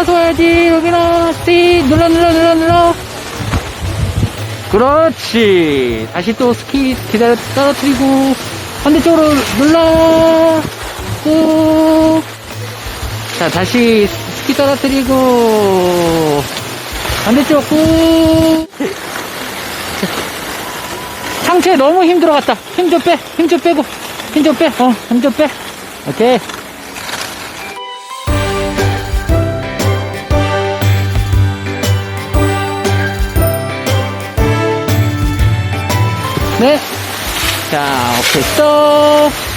올라서 와야지. 여기나, 스틱. 눌러, 눌러, 눌러, 눌러. 그렇지. 다시 또 스키 기다려 떨어뜨리고, 반대쪽으로 눌러. 꾹. 자, 다시 스키 떨어뜨리고, 반대쪽 꾹. 상체 너무 힘들어갔다. 힘 좀 빼. 힘 좀 빼고. 힘 좀 빼. 어, 힘 좀 빼. 오케이. 네. 자, 오케이. 스톱.